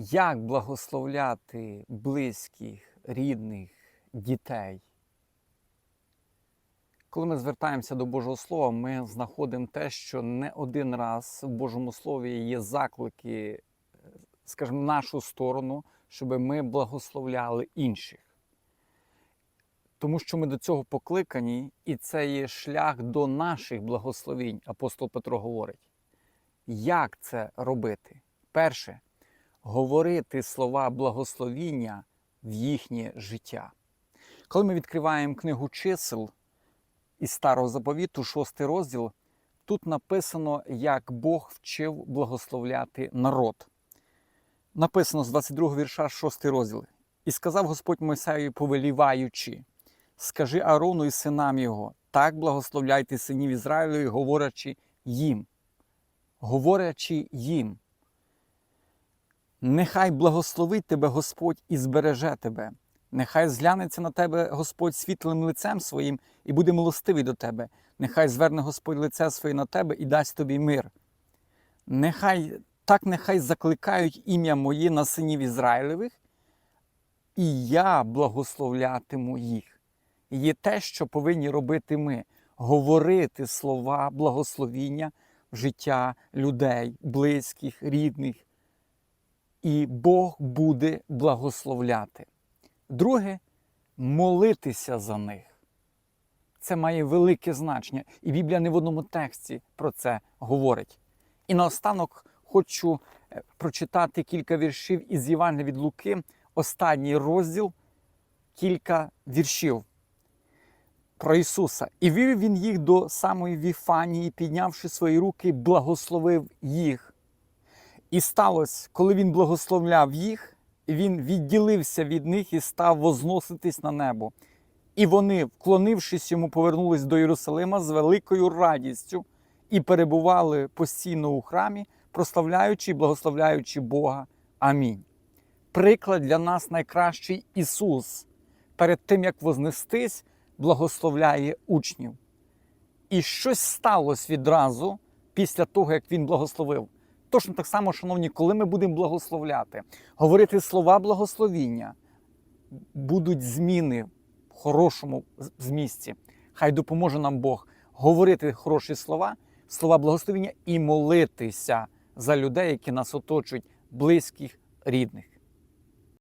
Як благословляти близьких, рідних, дітей? Коли ми звертаємося до Божого Слова, ми знаходимо те, що не один раз в Божому Слові є заклики, скажімо, в нашу сторону, щоб ми благословляли інших. Тому що ми до цього покликані, і це є шлях до наших благословінь, апостол Петро говорить. Як це робити? Перше, говорити слова благословіння в їхнє життя. Коли ми відкриваємо книгу чисел із старого заповіту, шостий розділ, тут написано, як Бог вчив благословляти народ. Написано з 22 вірша, 6 розділ. І сказав Господь Мойсею, повеліваючи, скажи Аарону і синам його, так благословляйте синів Ізраїлю, говорячи їм. Говорячи їм. Нехай благословить тебе Господь і збереже тебе. Нехай зглянеться на тебе Господь світлим лицем своїм і буде милостивий до тебе. Нехай зверне Господь лице своє на тебе і дасть тобі мир. Нехай так нехай закликають ім'я моє на синів Ізраїлевих, і я благословлятиму їх. Є те, що повинні робити ми говорити слова благословіння в життя людей, близьких, рідних. І Бог буде благословляти. Друге молитися за них. Це має велике значення, і Біблія не в одному тексті про це говорить. І наостанок хочу е, прочитати кілька віршів із Євангелія від Луки, останній розділ, кілька віршів про Ісуса. І вивів він їх до самої Віфанії, піднявши свої руки, благословив їх. І сталося, коли він благословляв їх, він відділився від них і став возноситись на небо. І вони, вклонившись йому, повернулись до Єрусалима з великою радістю і перебували постійно у храмі, прославляючи і благословляючи Бога. Амінь. Приклад для нас найкращий Ісус перед тим, як вознестись, благословляє учнів. І щось сталося відразу після того, як Він благословив. Точно так само, шановні, коли ми будемо благословляти, говорити слова благословіння, будуть зміни в хорошому змісті. Хай допоможе нам Бог говорити хороші слова, слова благословіння і молитися за людей, які нас оточують, близьких, рідних.